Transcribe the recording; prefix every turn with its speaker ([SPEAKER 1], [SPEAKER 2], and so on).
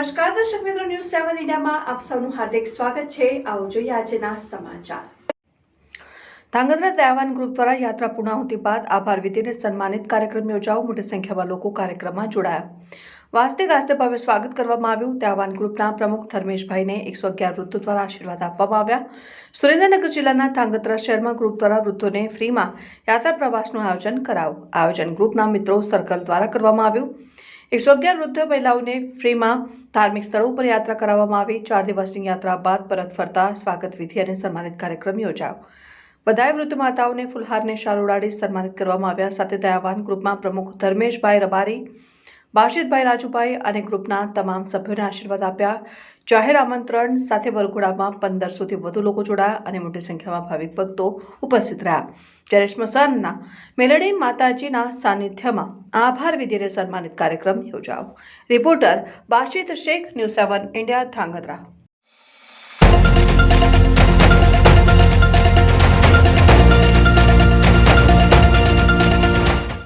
[SPEAKER 1] સેવન ઇન્ડિયામાં આપ સૌનું હાર્દિક સ્વાગત છે. આવો જોઈએ આજના સમાચાર. ધાંગધ્રા દયાવાન ગ્રુપ દ્વારા યાત્રા પૂર્ણાહુતિ બાદ આભાર વિધિને સન્માનિત કાર્યક્રમ યોજાયો. મોટી સંખ્યામાં લોકો કાર્યક્રમમાં જોડાયા. વાસ્તે ગાસ્તે ભવ્ય સ્વાગત કરવામાં આવ્યું. દયાવાન ગ્રુપના પ્રમુખ ધર્મેશભાઈને એકસો અગિયાર વૃદ્ધો દ્વારા આશીર્વાદ આપવામાં આવ્યા. સુરેન્દ્રનગર જિલ્લાના ધાંગધ્રા શહેરમાં ગ્રુપ દ્વારા વૃદ્ધોને ફ્રીમાં યાત્રા પ્રવાસનું આયોજન કરાયું. આયોજન ગ્રુપના મિત્રો સર્કલ દ્વારા કરવામાં આવ્યું. એકસો અગિયાર વૃદ્ધ મહિલાઓને ફ્રીમાં ધાર્મિક સ્થળો ઉપર યાત્રા કરાવવામાં આવી. ચાર દિવસની યાત્રા બાદ પરત ફરતા સ્વાગત વિધિ અને સન્માનિત કાર્યક્રમ યોજાયો. બધાએ વૃદ્ધ માતાઓને ફુલહારને શાલ ઉડાડી સન્માનિત કરવામાં આવ્યા. સાથે દયાવાન ગ્રુપમાં પ્રમુખ ધર્મેશભાઈ રબારી બાશિતભાઈ રાજુભાઈ અને ગ્રુપના તમામ સભ્યોને આશીર્વાદ આપ્યા. જાહેર આમંત્રણ સાથે વરઘોડામાં પંદરસોથી વધુ લોકો જોડાયા અને મોટી સંખ્યામાં ભાવિક ભક્તો ઉપસ્થિત રહ્યા. જ્યારે સ્મશાનના મેલડી માતાજીના સાનિધ્યમાં આભાર વિધિને સન્માનિત કાર્યક્રમ યોજાયો. Reporter Bashit Shaikh, news seven India, Dhrangadhra.